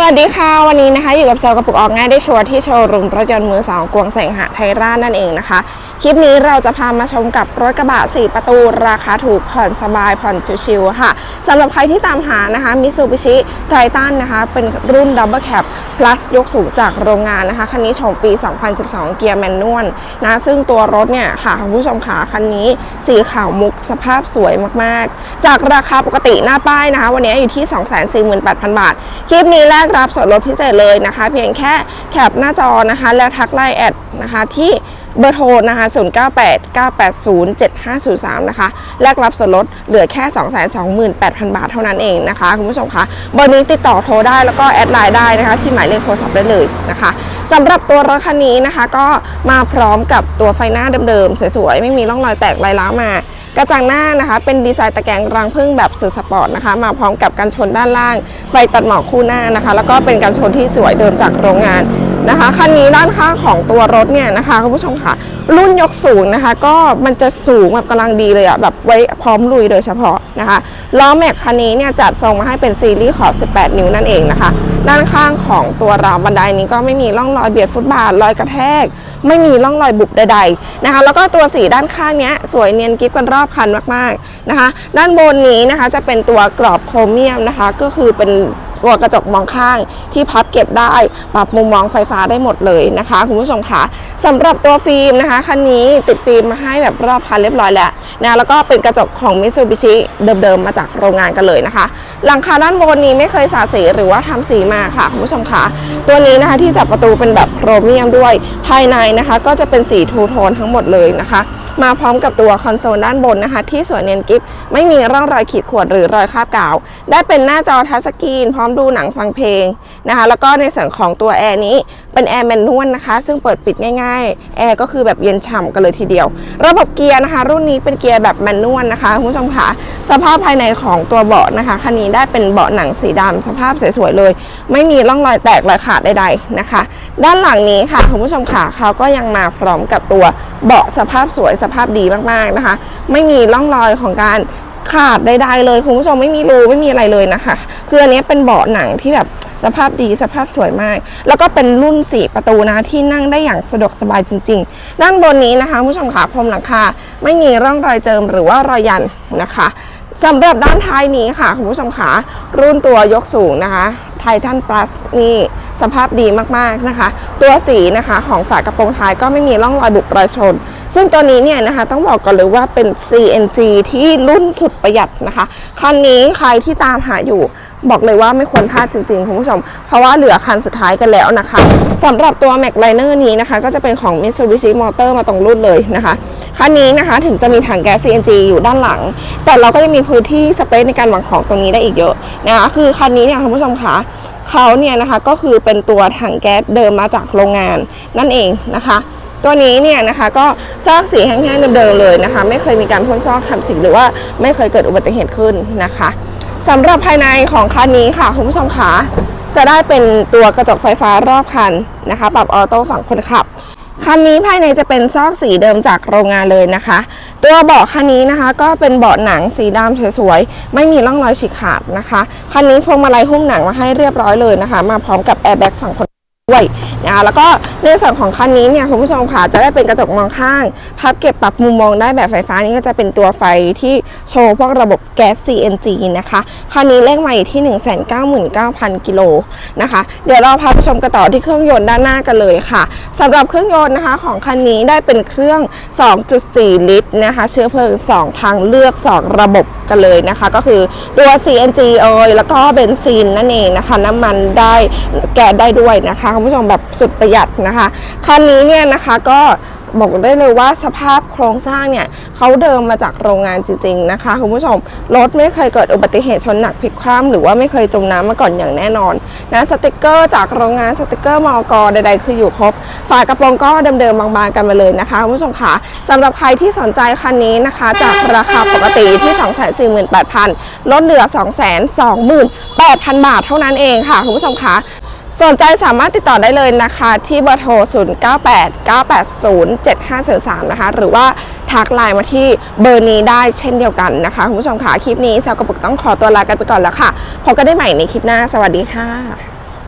สวัสดีค่ะวันนี้นะคะ อยู่กับเซลกระปุกออกง่ายได้ชัวร์ที่โชว์รูมรถยนต์มือสองกวงแสงหะไทยราชนั่นเองนะคะ คลิปนี้เราจะพามาชมกับรถกระบะ 4 ประตูราคาถูกผ่อนสบายผ่อนชิวๆค่ะสำหรับใครที่ตามหานะคะมิซูบิชิไททันนะคะ เป็นรุ่น Double Cab Plus ยกสูงจากโรงงานนะคะ คันนี้ชมปี 2012 เกียร์แมนนวลนะซึ่งตัวรถเนี่ยค่ะคุณผู้ชมขาคันนี้สีขาวมุกสภาพสวยมากๆ จากราคาปกติหน้าป้ายนะคะ วันนี้อยู่ที่ 248,000 บาท คลิปนี้แรกรับส่วนลดพิเศษเลยนะคะ เพียงแค่แคปหน้าจอนะคะ แล้วทักไลน์แอดนะคะที่ เบอร์โทรนะคะ 0989807503 นะคะ แลกรับส่วนลดเหลือแค่ 228,000 บาทเท่านั้นเองนะคะ คุณผู้ชมคะ เบอร์นี้ติดต่อโทรได้แล้วก็แอดไลน์ได้นะคะ ที่หมายเลขโทรศัพท์ได้เลยนะคะสำหรับตัวรถคันนี้นะคะ ก็มาพร้อมกับตัวไฟหน้าเดิมๆ สวยๆ ไม่มีร่องรอยแตกลายล้าวมากระจังหน้านะคะ เป็นดีไซน์ตะแกรงรังพึ่งแบบสุดสปอร์ตนะคะ มาพร้อมกับกันชนด้านล่าง ไฟตัดหมอกคู่หน้านะคะ แล้วก็เป็นกันชนที่สวยเดิมจากโรงงาน นะคะคันนี้ด้านข้างของตัวรถเนี่ยนะคะคุณผู้ชมค่ะ รุ่นยกสูงนะคะ ก็มันจะสูงแบบกำลังดีเลยอะแบบไว้พร้อมลุยโดยเฉพาะนะคะล้อแม็กคันนี้เนี่ยจัดทรงมาให้เป็นซีรีส์ขอบ 18 นิ้วนั่นเองนะคะ ด้านข้างของตัวราวบันไดนี้ก็ไม่มีร่องรอยเบียดฟุตบาทรอยกระแทก ไม่มีร่องรอยบุบใดๆนะคะ แล้วก็ตัวสีด้านข้างเนี้ยสวยเนียนกิฟกันรอบคันมากๆนะคะ ด้านบนนี้นะคะจะเป็นตัวกรอบโครเมียมนะคะ ก็คือเป็น ตัวกระจกมองข้างที่พับเก็บได้ ปรับมุมมองไฟฟ้าได้หมดเลยนะคะคุณผู้ชมคะสำหรับตัวฟิล์มนะคะคันนี้ติดฟิล์มมาให้แบบรอบคันเรียบร้อยแล้วนะแล้วก็เป็นกระจกของ Mitsubishi เดิมๆมาจากโรงงานกันเลยนะคะ หลังคาด้านบนนี้ไม่เคยสาสีหรือว่าทำสีมาค่ะคุณผู้ชมคะตัวนี้นะคะที่จับประตูเป็นแบบโครเมียมด้วย ภายในนะคะ ก็จะเป็นสีทูโทนทั้งหมดเลยนะคะ มาพร้อมกับตัวคอนโซลด้านบนนะคะ ที่สวยเนียนกิฟไม่มีร่องรอยขีดข่วนหรือรอยคราบกาว ได้เป็นหน้าจอทัชสกรีน พร้อมดูหนังฟังเพลงนะคะ แล้วก็ในส่วนของตัวแอร์นี้เป็นแอร์แมนนวลนะคะ ซึ่งเปิดปิดง่ายๆ แอร์ก็คือแบบเย็นฉ่ำกันเลยทีเดียว ระบบเกียร์นะคะ รุ่นนี้เป็นเกียร์แบบแมนนวลนะคะคุณผู้ชมคะสภาพภายในของตัวเบาะนะคะคันนี้ได้เป็นเบาะหนังสีดำสภาพสวยๆเลย ไม่มีร่องรอยแตกรอยขาดใดๆนะคะ ด้านหลังนี้ค่ะคุณผู้ชมค่ะเขาก็ยังมาพร้อมกับตัวเบาะสภาพสวยสภาพดีมากๆนะคะ ไม่มีร่องรอยของการขาดใดๆเลยคุณผู้ชมไม่มีรูไม่มีอะไรเลยนะคะ คืออันนี้เป็นเบาะหนังที่แบบสภาพดีสภาพสวยมาก แล้วก็เป็นรุ่น 4 ประตูนะที่นั่งได้อย่างสะดวกสบายจริง ๆ ด้านบนนี้นะคะคุณผู้ชมค่ะพรมหลังคาไม่มีร่องรอยเจิมหรือว่ารอยยันนะคะสำหรับด้านท้ายนี้ค่ะคุณผู้ชมค่ะรุ่นตัวยกสูงนะคะไททัน plus นี่สภาพดีมากๆนะคะ ตัวสีนะคะของฝากระโปรงท้ายก็ไม่มีร่องรอยบุบรอยชน ซึ่งตัวนี้เนี่ยนะคะต้องบอกก่อนเลยว่าเป็น CNG ที่รุ่นสุดประหยัดนะคะ คันนี้ใครที่ตามหาอยู่บอกเลยว่าไม่ควรพลาดจริงๆ คุณผู้ชม เพราะว่าเหลือคันสุดท้ายกันแล้วนะคะสำหรับตัว Mac Liner นี้นะคะ ก็จะเป็นของ Mitsubishi Motor มาตรงรุ่นเลยนะคะ คันนี้นะคะถึงจะมีถังแก๊ส CNG อยู่ด้านหลัง แต่เราก็จะมีพื้นที่สเปซในการวางของตรงนี้ได้อีกเยอะนะคะคือคันนี้เนี่ยคุณผู้ชมคะเขาเนี่ยนะคะก็คือเป็นตัวถังแก๊สเดิมมาจากโรงงานนั่นเองนะคะ ตัวนี้เนี่ยนะคะก็ซอกสีแห้งๆเดิมๆเลยนะคะ ไม่เคยมีการพ่นซอกทำสีหรือว่าไม่เคยเกิดอุบัติเหตุขึ้นนะคะสำหรับภายในของคันนี้ค่ะ คุณผู้ชมคะจะได้เป็นตัวกระจกไฟฟ้ารอบคันนะคะ ปรับออโต้ฝั่งคนขับคันนี้ภายในจะเป็นซอกสีเดิมจากโรงงานเลยนะคะ ตัวเบาะคันนี้นะคะ ก็เป็นเบาะหนังสีดำสวยๆไม่มีร่องรอยฉีกขาดนะคะคันนี้พวงมาลัยหุ้มหนังมาให้เรียบร้อยเลยนะคะ มาพร้อมกับแอร์แบ็กฝั่งคน ด้วยนะคะแล้วก็ในส่วนของคันนี้เนี่ยคุณผู้ชมค่ะจะได้เป็นกระจกมองข้าง พับเก็บปรับมุมมองได้แบบไฟฟ้านี่ก็จะเป็นตัวไฟที่โชว์พวกระบบแก๊ส CNG นะคะคันนี้เลขใหม่ที่ 199,000 กิโลนะคะเดี๋ยวเราพาไปชมกันต่อที่เครื่องยนต์ด้านหน้ากันเลยค่ะสำหรับเครื่องยนต์นะคะของคันนี้ได้เป็นเครื่อง 2.4 ลิตรนะคะเชื้อเพลิง 2 ทางเลือก 2 ระบบกันเลยนะคะ ก็คือตัว CNG เอยแล้วก็เบนซินนั่นเองนะคะน้ำมันได้แก๊สได้ด้วยนะคะคุณผู้ชมแบบสุดประหยัดนะคะ คันนี้เนี่ยนะคะก็บอกได้เลยว่าสภาพโครงสร้างเนี่ยเขาเดิมมาจากโรงงานจริงๆนะคะคุณผู้ชมรถไม่เคยเกิดอุบัติเหตุชนหนักพลิกคว่ำหรือว่าไม่เคยจมน้ำมาก่อนอย่างแน่นอนนะสติกเกอร์จากโรงงานสติกเกอร์มอกใดๆ คืออยู่ครบ ฝากระโปรงก็เดิมๆบางๆกันมาเลยนะคะคุณผู้ชมค่ะสำหรับใครที่สนใจคันนี้นะคะ จากราคาปกติที่ 248,000ลดเหลือ 228,000 บาทเท่านั้นเองค่ะคุณผู้ชมค่ะ สนใจสามารถติดต่อได้เลยนะคะ ที่เบอร์โทร 0989807543นะคะ หรือว่าทักไลน์มาที่เบอร์นี้ได้เช่นเดียวกันนะคะ คุณผู้ชมค่ะ คลิปนี้แซวกระปุกต้องขอตัวลากันไปก่อนแล้วค่ะ พบกันได้ใหม่ในคลิปหน้า สวัสดีค่ะ